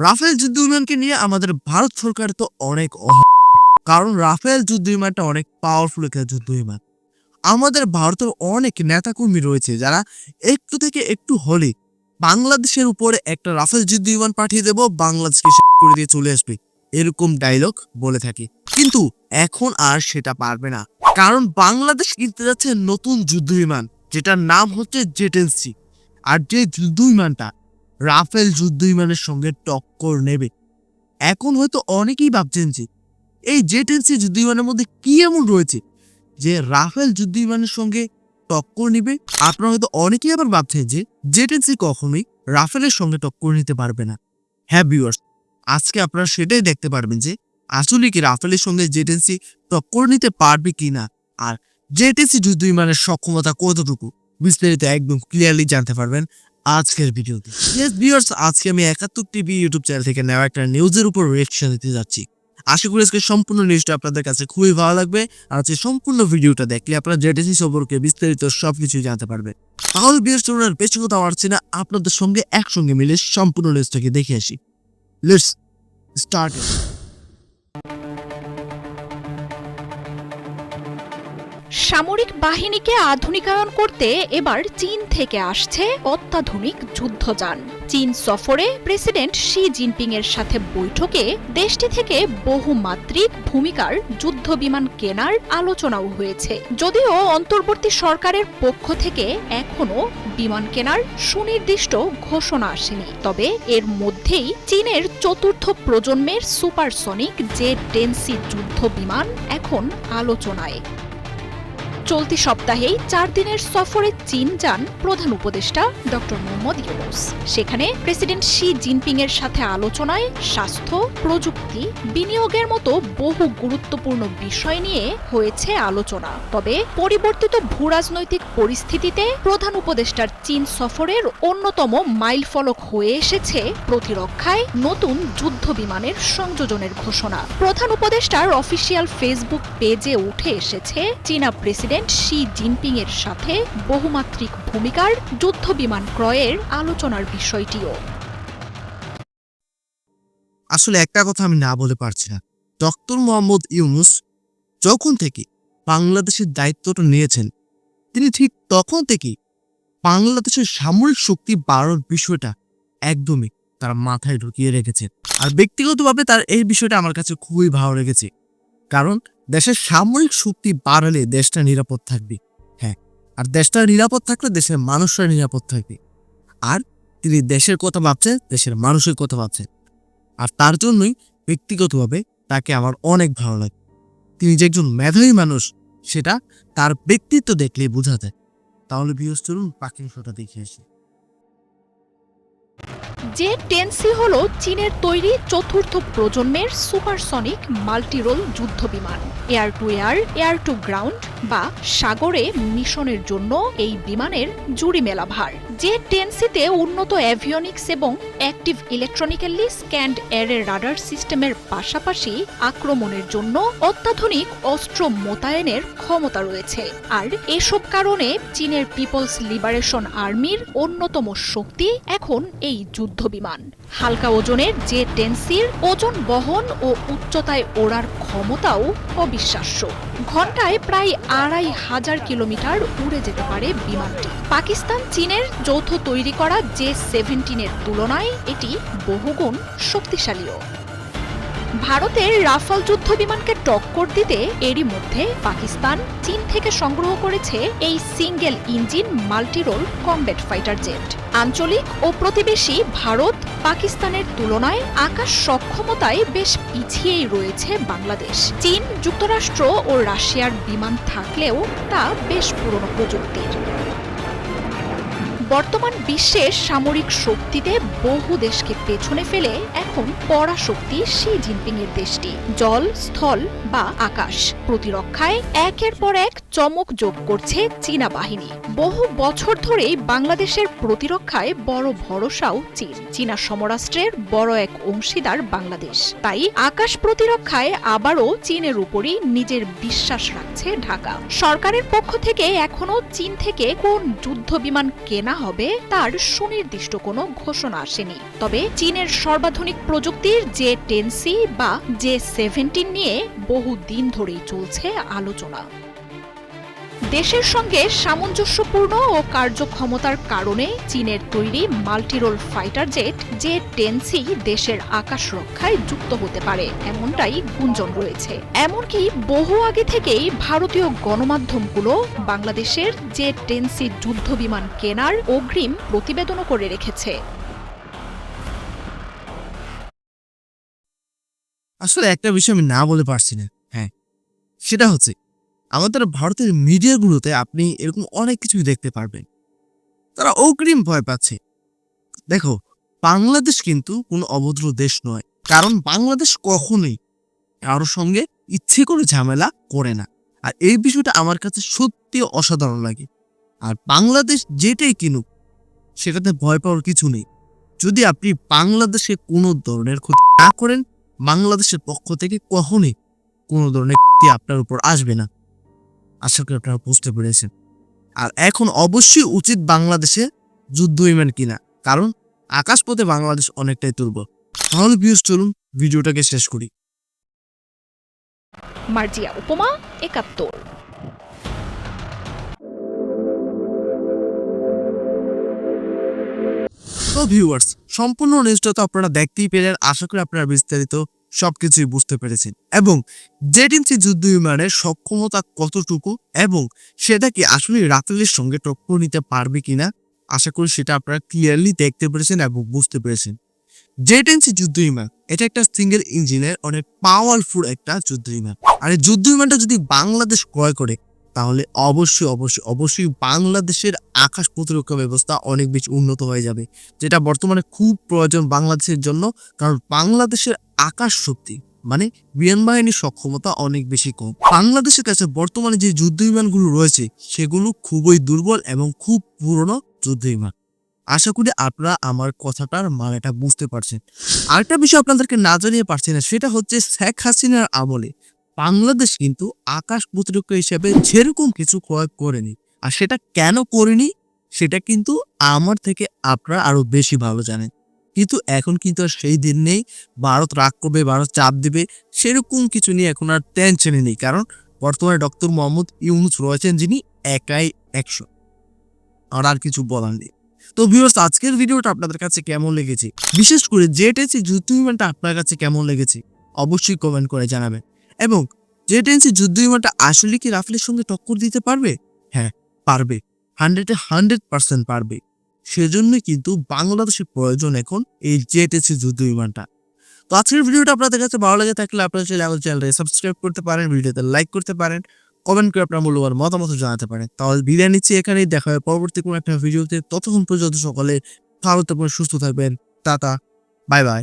Rafael যুদ্ধ বিমানকে নিয়ে আমাদের ভারত সরকার তো অনেক অহ, কারণ রাফেল যুদ্ধ বিমানটা অনেক পাওয়ারফুল একটা যুদ্ধ বিমান। আমাদের ভারতের অনেক নেতাকর্মী রয়েছে যারা একটু থেকে একটু হলে বাংলাদেশের উপরে একটা রাফেল যুদ্ধ বিমান পাঠিয়ে দেব, বাংলাদেশকে করে দিয়ে চলে আসবে, এরকম ডায়লগ বলে থাকি। কিন্তু এখন আর সেটা পারবে না, কারণ বাংলাদেশ কিনতে যাচ্ছে নতুন যুদ্ধ বিমান, যেটার নাম হচ্ছে জেটেন্সি আর যে যুদ্ধ বিমানটা রাফেল যুদ্ধ বিমানের সঙ্গে টক্কর নেবে। এখন হয়তো অনেকেই ভাবছেন যে, এই জেটেন্সি যুদ্ধ বিমানের মধ্যে কি এমন রয়েছে যে রাফেল যুদ্ধ বিমানের সঙ্গে টক্কর নিবে? আপনারা হয়তো অনেকেই আবার ভাবছেন যে জেটেন্সি কখনোই রাফেলের সঙ্গে টক্কর নিতে পারবে না। হ্যাঁ ভিউয়ার্স আজকে আপনারা সেটাই দেখতে পারবেন যে, আসলে কি রাফেলের সঙ্গে জেটেন্সি টক্কর নিতে পারবে কিনা? আর জেটেন্সি যুদ্ধ বিমানের সক্ষমতা কতটুকু? বিস্তারিত একদম ক্লিয়ারলি জানতে পারবেন। আজকের ভিডিওতে। ইয়েস ভিউয়ার্স আজকে আমি একাত্তর টিভি ইউটিউব চ্যানেল থেকে নেওয়া একটা নিউজের উপর রিয়েকশন দিতে যাচ্ছি। আশা করি আজকে সম্পূর্ণ নিউজটা আপনাদের কাছে খুবই ভালো লাগবে। আর আজকে সম্পূর্ণ ভিডিওটা দেখলে আপনারা জেটেসি সম্পর্কে বিস্তারিত সবকিছু জানতে পারবেন। তাহলে বিয়ের চলুন বেশি কথা পারছি না, আপনাদের সঙ্গে একসঙ্গে মিলে সম্পূর্ণ নিউজটাকে দেখে আসি। লেটস স্টার্ট সামরিক বাহিনীকে আধুনিকায়ন করতে এবার চীন থেকে আসছে অত্যাধুনিক যুদ্ধযান। চীন সফরে প্রেসিডেন্ট শি জিনপিং এর সাথে বৈঠকে দেশটি থেকে বহুমাত্রিক ভূমিকার যুদ্ধ বিমান কেনার আলোচনাও হয়েছে। যদিও অন্তর্বর্তী সরকারের পক্ষ থেকে এখনও বিমান কেনার সুনির্দিষ্ট ঘোষণা আসেনি। তবে এর মধ্যেই চীনের চতুর্থ প্রজন্মের সুপারসনিক জে টেন্সি যুদ্ধ বিমান এখন আলোচনায়। চলতি সপ্তাহেই চার দিনের সফরে চীন যান প্রধান উপদেষ্টা ডক্টর মোহাম্মদ ইউনুস। সেখানে প্রেসিডেন্ট শি জিনপিং এর সাথে আলোচনায় স্বাস্থ্য, প্রযুক্তি, বিনিয়োগের মতো বহু গুরুত্বপূর্ণ বিষয় নিয়ে হয়েছে আলোচনা। তবে পরিবর্তিত ভূরাজনৈতিক পরিস্থিতিতে প্রধান উপদেষ্টার চীন সফরের অন্যতম মাইলফলক হয়ে এসেছে প্রতিরক্ষায় নতুন যুদ্ধ বিমানের সংযোজনের ঘোষণা। প্রধান উপদেষ্টার অফিসিয়াল ফেসবুক পেজে উঠে এসেছে চীনা প্রেসিডেন্ট শি জিনপিং এর সাথে বহুমাত্রিক ভূমিকার যুদ্ধ বিমান ক্রয়ের আলোচনার বিষয়টিও। আসলে একটা কথা আমি না বলে পারছি না। ডক্টর মোহাম্মদ ইউনুস যখন থেকে বাংলাদেশের দায়িত্বটা নিয়েছেন, তিনি ঠিক তখন থেকেই বাংলাদেশের সামরিক শক্তি বাড়ানোর বিষয়টা একদমই তার মাথায় ঢুকিয়ে রেখেছেন। আর ব্যক্তিগতভাবে তার এই বিষয়টা আমার কাছে খুবই ভালো লেগেছে। কারণ দেশের সামরিক শক্তি বাড়ালে দেশটা নিরাপদ থাকবে। হ্যাঁ আর দেশটা নিরাপদ থাকলে দেশের মানুষরা নিরাপদ থাকবে। আর তিনি দেশের কথা ভাবছেন, দেশের মানুষের কথা ভাবছেন। আর তার জন্যই ব্যক্তিগতভাবে তাকে আমার অনেক ভালো লাগে। তিনি যে একজন মেধাবী মানুষ, সেটা তার ব্যক্তিত্ব দেখলেই বোঝা যায়। তাহলে চলুন পাখির শোটা দেখে আসি। যে টেন্সি হল চীনের তৈরি চতুর্থ প্রজন্মের সুপারসনিক মাল্টিরোল যুদ্ধ বিমান air to air air to ground বা সাগরে মিশনের জন্য এই বিমানের জুড়ি মেলা ভার যে টেনসিতে উন্নত অ্যাভিয়নিক্স এবং অ্যাক্টিভ ইলেকট্রনিক্যালি স্ক্যান্ড এয়ারের রাডার সিস্টেমের পাশাপাশি আক্রমণের জন্য অত্যাধুনিক অস্ত্র মোতায়েনের ক্ষমতা রয়েছে। আর এসব কারণে চীনের পিপলস লিবারেশন আর্মির অন্যতম শক্তি এখন এই যুদ্ধ বিমান হালকা ওজনের যে টেন্সির ওজন বহন ও উচ্চতায় ওড়ার ক্ষমতাও অবিশ্বাস্য। ঘন্টায় প্রায় আড়াই হাজার কিলোমিটার উড়ে যেতে পারে বিমানটি। পাকিস্তান, চীনের যৌথ তৈরি করা জে সেভেন্টিনের তুলনায় এটি বহুগুণ শক্তিশালীও। ভারতের রাফাল যুদ্ধ বিমানকে টক্কর দিতে এরই মধ্যে পাকিস্তান, চীন থেকে সংগ্রহ করেছে এই single engine multirole combat fighter jet. আঞ্চলিক ও প্রতিবেশী ভারত পাকিস্তানের তুলনায় আকাশ সক্ষমতায় বেশ পিছিয়েই রয়েছে বাংলাদেশ। চীন যুক্তরাষ্ট্র ও রাশিয়ার বিমান থাকলেও তা বেশ পুরনো প্রযুক্তির। বর্তমান বিশ্বের সামরিক শক্তিতে বহু দেশকে পেছনে ফেলে এখন পরাশক্তি শি জিনপিং এর দেশটি। জল, স্থল বা আকাশ প্রতিরক্ষায় একের পর এক চমক যোগ করছে চীনা বাহিনী। বহু বছর ধরেই বাংলাদেশের প্রতিরক্ষায় বড় ভরসাও চীন। চীনা সমরাষ্ট্রের বড় এক অংশীদার বাংলাদেশ। তাই আকাশ প্রতিরক্ষায় আবারও চীনের উপরই নিজের বিশ্বাস রাখছে ঢাকা। সরকারের পক্ষ থেকে এখনও চীন থেকে কোন যুদ্ধ বিমান কেনা হবে, তার সুনির্দিষ্ট কোনো ঘোষণা আসেনি। তবে চীনের সর্বাধুনিক প্রযুক্তির জে টেন বা জে সেভেন্টিন নিয়ে বহু দিন ধরেই চলছে আলোচনা। দেশের সঙ্গে সামঞ্জস্যপূর্ণ ও কার্যক্ষমতার কারণে চীনের তৈরি multirole fighter jet J ten C দেশের আকাশ রক্ষায় যুক্ত হতে পারে, এমনটাই গুঞ্জন রয়েছে। এমনকি বহু আগে থেকেই ভারতীয় গণমাধ্যমগুলো বাংলাদেশের জে টেনসি যুদ্ধ বিমান কেনার অগ্রিম প্রতিবেদনও করে রেখেছে। আসলে একটা বিষয় আমি না বলে পারছি না। হ্যাঁ সেটা হচ্ছে আমাদের ভারতের মিডিয়াগুলোতে আপনি এরকম অনেক কিছুই দেখতে পারবেন। তারা অগ্রিম ভয় পাচ্ছে। দেখো, বাংলাদেশ কিন্তু কোনো অভদ্র দেশ নয়। কারণ বাংলাদেশ কখনোই কারোর সঙ্গে ইচ্ছে করে ঝামেলা করে না। আর এই বিষয়টা আমার কাছে সত্যি অসাধারণ লাগে। আর বাংলাদেশ যেটাই কিনুক, সেটাতে ভয় পাওয়ার কিছু নেই। যদি আপনি বাংলাদেশে কোনো ধরনের ক্ষতি না করেন, বাংলাদেশের পক্ষ থেকে কখনোই কোনো ধরনের ক্ষতি আপনার উপর আসবে না। আশা করি আপনারা বুঝতে পেরেছেন। আর এখন অবশ্যই উচিত বাংলাদেশে যুদ্ধ বিমান কিনা কারণ আকাশপথে বাংলাদেশ অনেকটাই দুর্বল। তাহলে ভিউজ চলুন ভিডিওটাকে শেষ করি। মার্জিয়া উপমা একাত্তর। তো ভিউয়ার্স সম্পূর্ণ নিউজটা তো আপনারা দেখতেই পেলেন। আশা করি আপনারা বিস্তারিত সবকিছুই বুঝতে পেরেছেন। এবং জেড ইঞ্চি যুদ্ধ বিমানের সক্ষমতা কতটুকু এবং সেটা কি আসলে রাফেলের সঙ্গে টক্কর নিতে পারবে কিনা, আশা করি সেটা আপনারা ক্লিয়ারলি দেখতে পেরেছেন এবং বুঝতে পেরেছেন। ইঞ্চি যুদ্ধ বিমান, এটা একটা সিঙ্গেল ইঞ্জিনের অনেক পাওয়ারফুল একটা যুদ্ধ বিমান। আর এই যুদ্ধ বিমানটা যদি বাংলাদেশ ক্রয় করে তাহলে অবশ্যই অবশ্যই অবশ্যই বাংলাদেশের আকাশ প্রতিরক্ষা ব্যবস্থা অনেক বেশি উন্নত হয়ে যাবে। যেটা বর্তমানে খুব প্রয়োজন বাংলাদেশের জন্য, কারণ বাংলাদেশের আকাশ শক্তি মানে বিমান বাহিনীর সক্ষমতা অনেক বেশি কম। বাংলাদেশের কাছে বর্তমানে যে যুদ্ধ বিমানগুলো রয়েছে, সেগুলো খুবই দুর্বল এবং খুব পুরনো যুদ্ধ বিমান। আশা করি আপনারা আমার কথাটার মানেটা বুঝতে পারছেন। আরেকটা বিষয় আপনাদেরকে না জানিয়ে পারছি না, সেটা হচ্ছে শেখ হাসিনার আমলে বাংলাদেশ কিন্তু আকাশ প্রতিরক্ষা হিসেবে যেরকম কিছু ক্রয় করেনি। আর সেটা কেন করেনি? সেটা কিন্তু আমার থেকে আপনারা আরও বেশি ভালো জানেন। কিন্তু এখন কিন্তু আর সেই দিন নেই। ভারত রাগ করবে, ভারত চাপ দেবে, সেরকম কিছু নিয়ে এখন আর টেনশনই নেই। কারণ বর্তমানে ডক্টর মোহাম্মদ ইউনুস রয়েছেন যিনি একাই একশো। আর আর কিছু বলার নেই। তো ভিউয়ার্স আজকের ভিডিওটা আপনাদের কাছে কেমন লেগেছে? বিশেষ করে জেট এসি যুদ্ধ বিমানটা আপনার কাছে কেমন লেগেছে, অবশ্যই কমেন্ট করে জানাবেন। এবং জেট এনসি যুদ্ধ বিমানটা আসলে কি রাফেলের সঙ্গে টক্কর দিতে পারবে? হ্যাঁ পারবে। হান্ড্রেডে হান্ড্রেড পার্সেন্ট পারবে। সেজন্য কিন্তু বাংলাদেশের প্রয়োজন এখন এই জেট এসি যুদ্ধ বিমানটা। তো আজকের ভিডিওটা আপনাদের কাছে ভালো লাগে থাকলে আপনারা চাইলে আমাদের চ্যানেলটা সাবস্ক্রাইব করতে পারেন, ভিডিওতে লাইক করতে পারেন কমেন্ট করে আপনার মূল্যবান মতামত জানাতে পারেন। তাহলে বিদায় নিচ্ছি এখানেই, দেখা হয় পরবর্তী কোনো একটা ভিডিওতে। ততক্ষণ পর্যন্ত সকলে ভালো থাকবেন, সুস্থ থাকবেন। Tata bye bye